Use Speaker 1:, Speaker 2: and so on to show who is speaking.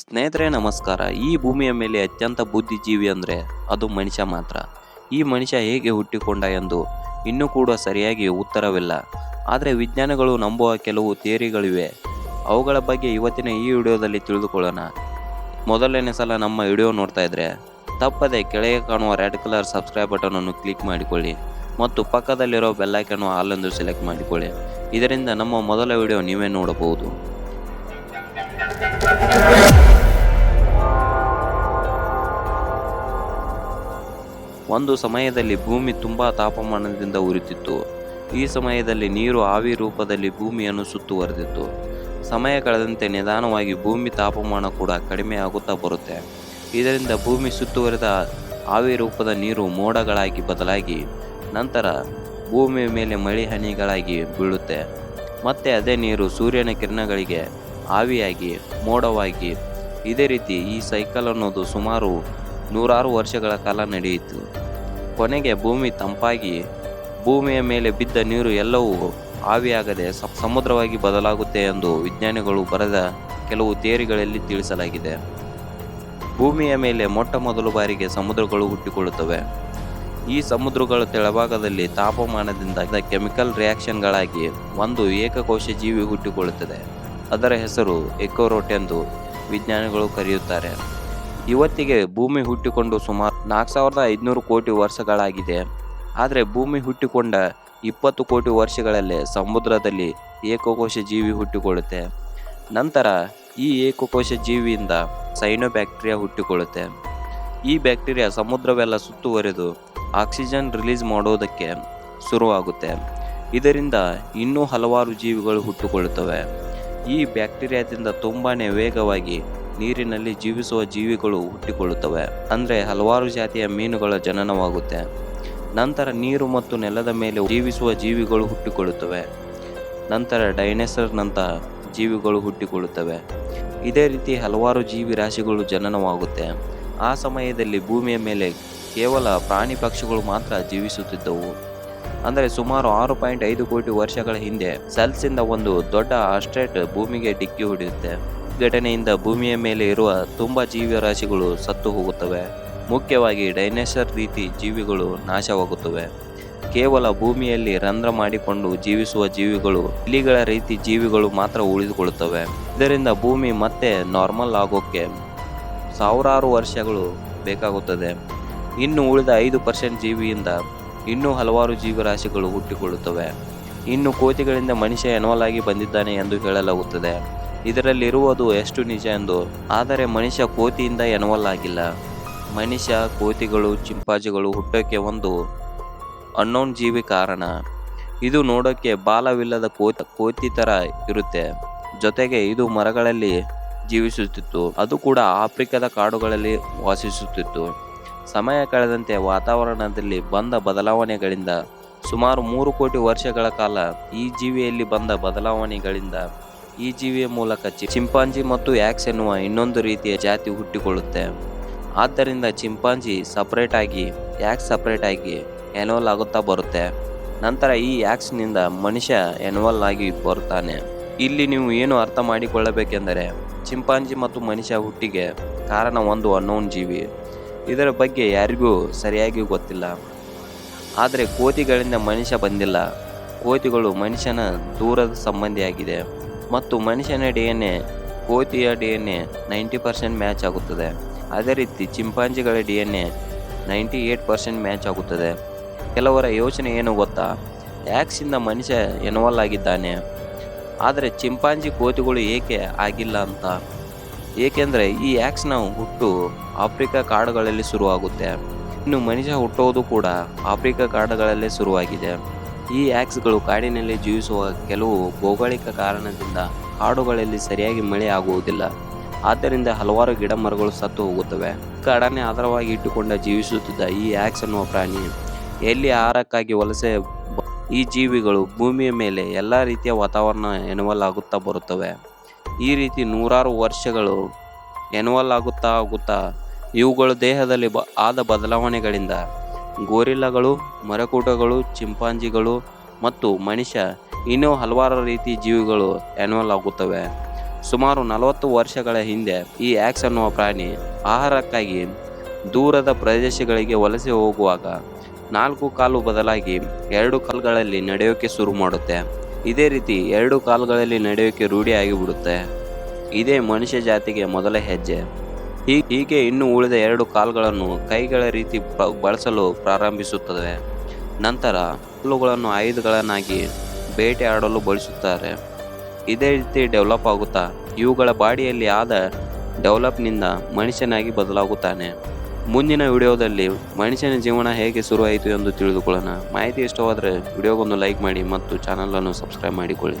Speaker 1: ಸ್ನೇಹಿತರೆ, ನಮಸ್ಕಾರ. ಈ ಭೂಮಿಯ ಮೇಲೆ ಅತ್ಯಂತ ಬುದ್ಧಿಜೀವಿ ಅಂದರೆ ಅದು ಮನುಷ್ಯ ಮಾತ್ರ. ಈ ಮನುಷ್ಯ ಹೇಗೆ ಹುಟ್ಟಿಕೊಂಡ ಎಂದು ಇನ್ನೂ ಕೂಡ ಸರಿಯಾಗಿ ಉತ್ತರವಿಲ್ಲ. ಆದರೆ ವಿಜ್ಞಾನಿಗಳು ನಂಬುವ ಕೆಲವು ಥಿಯರಿಗಳಿವೆ. ಅವುಗಳ ಬಗ್ಗೆ ಇವತ್ತಿನ ಈ ವಿಡಿಯೋದಲ್ಲಿ ತಿಳಿದುಕೊಳ್ಳೋಣ. ಮೊದಲನೇ ಸಲ ನಮ್ಮ ವಿಡಿಯೋ ನೋಡ್ತಾ ಇದ್ರೆ ತಪ್ಪದೆ ಕೆಳಗೆ ಕಾಣುವ ರೆಡ್ ಕಲರ್ ಸಬ್ಸ್ಕ್ರೈಬ್ ಬಟನನ್ನು ಕ್ಲಿಕ್ ಮಾಡಿಕೊಳ್ಳಿ ಮತ್ತು ಪಕ್ಕದಲ್ಲಿರೋ ಬೆಲ್ಲೈಕನ್ನು ಆಲ್ ಎಂದು ಸೆಲೆಕ್ಟ್ ಮಾಡಿಕೊಳ್ಳಿ. ಇದರಿಂದ ನಮ್ಮ ಮೊದಲ ವಿಡಿಯೋ ನೀವೇ ನೋಡಬಹುದು. ಒಂದು ಸಮಯದಲ್ಲಿ ಭೂಮಿ ತುಂಬಾ ತಾಪಮಾನದಿಂದ ಉರಿತಿತ್ತು. ಈ ಸಮಯದಲ್ಲಿ ನೀರು ಆವಿ ರೂಪದಲ್ಲಿ ಭೂಮಿಯನ್ನು ಸುತ್ತುವರೆದಿತ್ತು. ಸಮಯ ಕಳೆದಂತೆ ನಿಧಾನವಾಗಿ ಭೂಮಿ ತಾಪಮಾನ ಕೂಡ ಕಡಿಮೆ ಆಗುತ್ತಾ ಬರುತ್ತೆ. ಇದರಿಂದ ಭೂಮಿ ಸುತ್ತುವರೆದ ಆವಿ ರೂಪದ ನೀರು ಮೋಡಗಳಾಗಿ ಬದಲಾಗಿ ನಂತರ ಭೂಮಿಯ ಮೇಲೆ ಮಳೆ ಹನಿಗಳಾಗಿ ಬೀಳುತ್ತೆ. ಮತ್ತೆ ಅದೇ ನೀರು ಸೂರ್ಯನ ಕಿರಣಗಳಿಗೆ ಆವಿಯಾಗಿ ಮೋಡವಾಗಿ ಇದೇ ರೀತಿ ಈ ಸೈಕಲ್ ಅನ್ನೋದು ಸುಮಾರು ನೂರಾರು ವರ್ಷಗಳ ಕಾಲ ನಡೆಯಿತು. ಕೊನೆಗೆ ಭೂಮಿ ತಂಪಾಗಿ, ಭೂಮಿಯ ಮೇಲೆ ಬಿದ್ದ ನೀರು ಎಲ್ಲವೂ ಆವಿಯಾಗದೆ ಸಮುದ್ರವಾಗಿ ಬದಲಾಗುತ್ತೆ ಎಂದು ವಿಜ್ಞಾನಿಗಳು ಬರೆದ ಕೆಲವು ತೇರಿಗಳಲ್ಲಿ ತಿಳಿಸಲಾಗಿದೆ. ಭೂಮಿಯ ಮೇಲೆ ಮೊಟ್ಟ ಮೊದಲು ಬಾರಿಗೆ ಸಮುದ್ರಗಳು ಹುಟ್ಟಿಕೊಳ್ಳುತ್ತವೆ. ಈ ಸಮುದ್ರಗಳ ತೆಳಭಾಗದಲ್ಲಿ ತಾಪಮಾನದಿಂದ ಕೆಮಿಕಲ್ ರಿಯಾಕ್ಷನ್ಗಳಾಗಿ ಒಂದು ಏಕಕೋಶ ಜೀವಿ ಹುಟ್ಟಿಕೊಳ್ಳುತ್ತದೆ. ಅದರ ಹೆಸರು ಎಕೋರೋಟ್ ಎಂದು ವಿಜ್ಞಾನಿಗಳು ಕರೆಯುತ್ತಾರೆ. ಇವತ್ತಿಗೆ ಭೂಮಿ ಹುಟ್ಟಿಕೊಂಡು ಸುಮಾರು ನಾಲ್ಕು ಸಾವಿರದ ಐದುನೂರು ಕೋಟಿ ವರ್ಷಗಳಾಗಿದೆ. ಆದರೆ ಭೂಮಿ ಹುಟ್ಟಿಕೊಂಡ ಇಪ್ಪತ್ತು ಕೋಟಿ ವರ್ಷಗಳಲ್ಲೇ ಸಮುದ್ರದಲ್ಲಿ ಏಕಕೋಶ ಜೀವಿ ಹುಟ್ಟಿಕೊಳ್ಳುತ್ತೆ. ನಂತರ ಈ ಏಕಕೋಶ ಜೀವಿಯಿಂದ ಸೈನೋ ಬ್ಯಾಕ್ಟೀರಿಯಾ ಹುಟ್ಟಿಕೊಳ್ಳುತ್ತೆ. ಈ ಬ್ಯಾಕ್ಟೀರಿಯಾ ಸಮುದ್ರವೆಲ್ಲ ಸುತ್ತುವರೆದು ಆಕ್ಸಿಜನ್ ರಿಲೀಸ್ ಮಾಡೋದಕ್ಕೆ ಶುರುವಾಗುತ್ತೆ. ಇದರಿಂದ ಇನ್ನೂ ಹಲವಾರು ಜೀವಿಗಳು ಹುಟ್ಟಿಕೊಳ್ಳುತ್ತವೆ. ಈ ಬ್ಯಾಕ್ಟೀರಿಯಾದಿಂದ ತುಂಬಾ ವೇಗವಾಗಿ ನೀರಿನಲ್ಲಿ ಜೀವಿಸುವ ಜೀವಿಗಳು ಹುಟ್ಟಿಕೊಳ್ಳುತ್ತವೆ. ಅಂದರೆ ಹಲವಾರು ಜಾತಿಯ ಮೀನುಗಳ ಜನನವಾಗುತ್ತೆ. ನಂತರ ನೀರು ಮತ್ತು ನೆಲದ ಮೇಲೆ ಜೀವಿಸುವ ಜೀವಿಗಳು ಹುಟ್ಟಿಕೊಳ್ಳುತ್ತವೆ. ನಂತರ ಡೈನೆಸರ್ನಂತಹ ಜೀವಿಗಳು ಹುಟ್ಟಿಕೊಳ್ಳುತ್ತವೆ. ಇದೇ ರೀತಿ ಹಲವಾರು ಜೀವಿ ರಾಶಿಗಳು ಜನನವಾಗುತ್ತೆ. ಆ ಸಮಯದಲ್ಲಿ ಭೂಮಿಯ ಮೇಲೆ ಕೇವಲ ಪ್ರಾಣಿ ಪಕ್ಷಿಗಳು ಮಾತ್ರ ಜೀವಿಸುತ್ತಿದ್ದವು. ಅಂದರೆ ಸುಮಾರು ಆರು ಪಾಯಿಂಟ್ ಐದು ಕೋಟಿ ವರ್ಷಗಳ ಹಿಂದೆ ಸೆಲ್ಸಿಂದ ಒಂದು ದೊಡ್ಡ ಆಸ್ಟ್ರೇಟ್ ಭೂಮಿಗೆ ಡಿಕ್ಕಿ ಹೊಡೆಯುತ್ತೆ. ಘಟನೆಯಿಂದ ಭೂಮಿಯ ಮೇಲೆ ಇರುವ ತುಂಬ ಜೀವರಾಶಿಗಳು ಸತ್ತು ಹೋಗುತ್ತವೆ. ಮುಖ್ಯವಾಗಿ ಡೈನೋಸರ್ ರೀತಿ ಜೀವಿಗಳು ನಾಶವಾಗುತ್ತವೆ. ಕೇವಲ ಭೂಮಿಯಲ್ಲಿ ರಂಧ್ರ ಮಾಡಿಕೊಂಡು ಜೀವಿಸುವ ಜೀವಿಗಳು, ಇಲಿಗಳ ರೀತಿ ಜೀವಿಗಳು ಮಾತ್ರ ಉಳಿದುಕೊಳ್ಳುತ್ತವೆ. ಇದರಿಂದ ಭೂಮಿ ಮತ್ತೆ ನಾರ್ಮಲ್ ಆಗೋಕ್ಕೆ ಸಾವಿರಾರು ವರ್ಷಗಳು ಬೇಕಾಗುತ್ತದೆ. ಇನ್ನು ಉಳಿದ ಐದು ಪರ್ಸೆಂಟ್ ಜೀವಿಯಿಂದ ಇನ್ನೂ ಹಲವಾರು ಜೀವರಾಶಿಗಳು ಹುಟ್ಟಿಕೊಳ್ಳುತ್ತವೆ. ಇನ್ನು ಕೋತಿಗಳಿಂದ ಮನುಷ್ಯ ಎನವಲಾಗಿ ಬಂದಿದ್ದಾನೆ ಎಂದು ಹೇಳಲಾಗುತ್ತದೆ. ಇದರಲ್ಲಿರುವುದು ಎಷ್ಟು ನಿಜ ಎಂದು. ಆದರೆ ಮನುಷ್ಯ ಕೋತಿಯಿಂದ ಎನ್ನುವಲ್ಲಾಗಿಲ್ಲ. ಮನುಷ್ಯ ಕೋತಿಗಳು, ಚಿಂಪಾಜಿಗಳು ಹುಟ್ಟೋಕ್ಕೆ ಒಂದು ಅನ್ನೋನ್ ಜೀವಿ ಕಾರಣ. ಇದು ನೋಡೋಕ್ಕೆ ಬಾಲವಿಲ್ಲದ ಕೋತಿ ಕೋತಿ ಥರ ಇರುತ್ತೆ. ಜೊತೆಗೆ ಇದು ಮರಗಳಲ್ಲಿ ಜೀವಿಸುತ್ತಿತ್ತು. ಅದು ಕೂಡ ಆಫ್ರಿಕಾದ ಕಾಡುಗಳಲ್ಲಿ ವಾಸಿಸುತ್ತಿತ್ತು. ಸಮಯ ಕಳೆದಂತೆ ವಾತಾವರಣದಲ್ಲಿ ಬಂದ ಬದಲಾವಣೆಗಳಿಂದ ಸುಮಾರು ಮೂರು ಕೋಟಿ ವರ್ಷಗಳ ಕಾಲ ಈ ಜೀವಿಯಲ್ಲಿ ಬಂದ ಬದಲಾವಣೆಗಳಿಂದ ಈ ಜೀವಿಯ ಮೂಲಕ ಚಿಂಪಾಂಜಿ ಮತ್ತು ಯಾಕ್ಸ್ ಎನ್ನುವ ಇನ್ನೊಂದು ರೀತಿಯ ಜಾತಿ ಹುಟ್ಟಿಕೊಳ್ಳುತ್ತೆ. ಆದ್ದರಿಂದ ಚಿಂಪಾಂಜಿ ಸಪರೇಟ್ ಆಗಿ, ಯಾಕ್ಸ್ ಸಪರೇಟ್ ಆಗಿ ಎನ್ವಲ್ ಆಗುತ್ತಾ ಬರುತ್ತೆ. ನಂತರ ಈ ಯಾಕ್ಸ್ನಿಂದ ಮನುಷ್ಯ ಎನ್ವಲ್ ಆಗಿ ಬರುತ್ತಾನೆ. ಇಲ್ಲಿ ನೀವು ಏನು ಅರ್ಥ ಮಾಡಿಕೊಳ್ಳಬೇಕೆಂದರೆ, ಚಿಂಪಾಂಜಿ ಮತ್ತು ಮನುಷ್ಯ ಹುಟ್ಟಿಗೆ ಕಾರಣ ಒಂದು ಅನ್ನೋನ್ ಜೀವಿ. ಇದರ ಬಗ್ಗೆ ಯಾರಿಗೂ ಸರಿಯಾಗಿ ಗೊತ್ತಿಲ್ಲ. ಆದರೆ ಕೋತಿಗಳಿಂದ ಮನುಷ್ಯ ಬಂದಿಲ್ಲ. ಕೋತಿಗಳು ಮನುಷ್ಯನ ದೂರದ ಸಂಬಂಧಿಯಾಗಿದೆ. ಮತ್ತು ಮನುಷ್ಯನ D N A ಕೋತಿಯ D N A ninety percent match ಆಗುತ್ತದೆ. ಅದೇ ರೀತಿ ಚಿಂಪಾಂಜಿಗಳ D N A ninety eight percent match ಆಗುತ್ತದೆ. ಕೆಲವರ ಯೋಚನೆ ಏನು ಗೊತ್ತಾ? ಆ್ಯಕ್ಸಿಂದ ಮನುಷ್ಯ ಎನ್ವಾಲ್ ಆಗಿದ್ದಾನೆ. ಆದರೆ ಚಿಂಪಾಂಜಿ ಕೋತಿಗಳು ಏಕೆ ಆಗಿಲ್ಲ ಅಂತ? ಏಕೆಂದರೆ ಈ ಆ್ಯಕ್ಸ್ನ ಹುಟ್ಟು ಆಫ್ರಿಕಾ ಕಾಡುಗಳಲ್ಲಿ ಶುರುವಾಗುತ್ತೆ. ಇನ್ನು ಮನುಷ್ಯ ಹುಟ್ಟೋದು ಕೂಡ ಆಫ್ರಿಕಾ ಕಾಡುಗಳಲ್ಲೇ ಶುರುವಾಗಿದೆ. ಈ ಆ್ಯಕ್ಸ್ಗಳು ಕಾಡಿನಲ್ಲಿ ಜೀವಿಸುವ ಕೆಲವು ಭೌಗೋಳಿಕ ಕಾರಣದಿಂದ ಕಾಡುಗಳಲ್ಲಿ ಸರಿಯಾಗಿ ಮಳೆ ಆಗುವುದಿಲ್ಲ. ಆದ್ದರಿಂದ ಹಲವಾರು ಗಿಡ ಮರಗಳು ಸತ್ತು ಹೋಗುತ್ತವೆ. ಕಾಡನ್ನೇ ಆಧಾರವಾಗಿ ಇಟ್ಟುಕೊಂಡ ಜೀವಿಸುತ್ತಿದ್ದ ಈ ಆ್ಯಕ್ಸ್ ಅನ್ನುವ ಪ್ರಾಣಿ ಎಲ್ಲಿ ಆಹಾರಕ್ಕಾಗಿ ವಲಸೆ ಈ ಜೀವಿಗಳು ಭೂಮಿಯ ಮೇಲೆ ಎಲ್ಲ ರೀತಿಯ ವಾತಾವರಣ ಎನ್ವಲ್ ಆಗುತ್ತಾ ಬರುತ್ತವೆ. ಈ ರೀತಿ ನೂರಾರು ವರ್ಷಗಳು ಎನ್ವಲ್ ಆಗುತ್ತಾ ಆಗುತ್ತಾ ಇವುಗಳ ದೇಹದಲ್ಲಿ ಆದ ಬದಲಾವಣೆಗಳಿಂದ ಗೋರಿಲ್ಲಗಳು, ಮರಕೂಟಗಳು, ಚಿಂಪಾಂಜಿಗಳು ಮತ್ತು ಮನುಷ್ಯ ಇನ್ನೂ ಹಲವಾರು ರೀತಿ ಜೀವಿಗಳು ಎನ್ವಲ್ ಆಗುತ್ತವೆ. ಸುಮಾರು ನಲವತ್ತು ವರ್ಷಗಳ ಹಿಂದೆ ಈ ಆ್ಯಕ್ಸ್ ಅನ್ನುವ ಪ್ರಾಣಿ ಆಹಾರಕ್ಕಾಗಿ ದೂರದ ಪ್ರದೇಶಗಳಿಗೆ ವಲಸೆ ಹೋಗುವಾಗ ನಾಲ್ಕು ಕಾಲು ಬದಲಾಗಿ ಎರಡು ಕಾಲುಗಳಲ್ಲಿ ನಡೆಯೋಕೆ ಶುರು ಮಾಡುತ್ತೆ. ಇದೇ ರೀತಿ ಎರಡು ಕಾಲುಗಳಲ್ಲಿ ನಡೆಯೋಕೆ ರೂಢಿಯಾಗಿಬಿಡುತ್ತೆ. ಇದೇ ಮನುಷ್ಯ ಜಾತಿಗೆ ಮೊದಲ ಹೆಜ್ಜೆ. ಹೀಗೆ ಇನ್ನು ಉಳಿದ ಎರಡು ಕಾಲುಗಳನ್ನು ಕೈಗಳ ರೀತಿ ಬಳಸಲು ಪ್ರಾರಂಭಿಸುತ್ತದೆ. ನಂತರ ಕಾಲುಗಳನ್ನು ಆಯುಧಗಳನ್ನಾಗಿ ಆಡಲು ಬಳಸುತ್ತಾರೆ. ಇದೇ ರೀತಿ ಡೆವಲಪ್ ಆಗುತ್ತಾ, ಇವುಗಳ ಬಾಡಿಯಲ್ಲಿ ಆದ ಡೆವಲಪ್ನಿಂದ ಮನುಷ್ಯನಾಗಿ ಬದಲಾಗುತ್ತಾನೆ. ಮುಂದಿನ ವಿಡಿಯೋದಲ್ಲಿ ಮನುಷ್ಯನ ಜೀವನ ಹೇಗೆ ಶುರುವಾಯಿತು ಎಂದು ತಿಳಿದುಕೊಳ್ಳೋಣ. ಮಾಹಿತಿ ಇಷ್ಟವಾದರೆ ವಿಡಿಯೋಗೊಂದು ಲೈಕ್ ಮಾಡಿ ಮತ್ತು ಚಾನಲನ್ನು ಸಬ್ಸ್ಕ್ರೈಬ್ ಮಾಡಿಕೊಳ್ಳಿ.